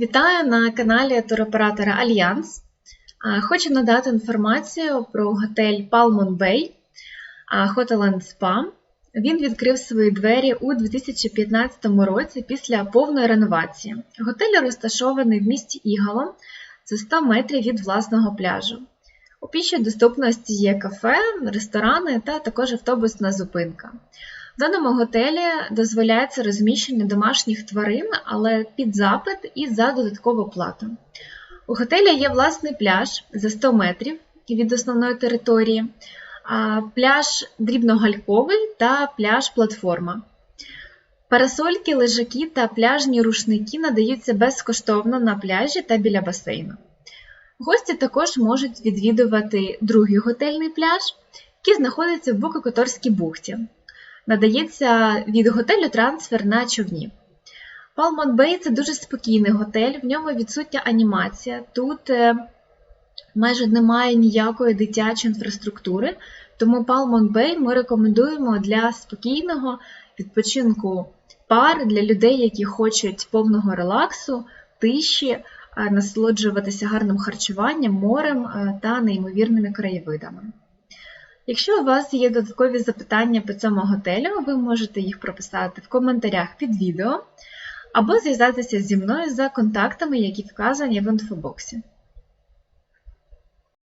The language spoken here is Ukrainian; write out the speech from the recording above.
Вітаю на каналі туроператора Альянс. Хочу надати інформацію про готель Palmon Bay Hotel Spa. Він відкрив свої двері у 2015 році після повної реновації. Готель розташований в місті Ігало, це 100 метрів від власного пляжу. У пішій доступності є кафе, ресторани та також автобусна зупинка. В даному готелі дозволяється розміщення домашніх тварин, але під запит і за додаткову плату. У готелі є власний пляж за 100 метрів від основної території, пляж дрібногальковий та пляж платформа. Парасольки, лежаки та пляжні рушники надаються безкоштовно на пляжі та біля басейну. Гості також можуть відвідувати другий готельний пляж, який знаходиться в Букакоторській бухті. Надається від готелю трансфер на човні. Palmon Bay – це дуже спокійний готель, в ньому відсутня анімація. Тут е, майже немає ніякої дитячої інфраструктури, тому Palmon Bay ми рекомендуємо для спокійного відпочинку пар, для людей, які хочуть повного релаксу, тиші, е, насолоджуватися гарним харчуванням, морем е, та неймовірними краєвидами. Якщо у вас є додаткові запитання по цьому готелю, ви можете їх прописати в коментарях під відео або зв'язатися зі мною за контактами, які вказані в інфобоксі.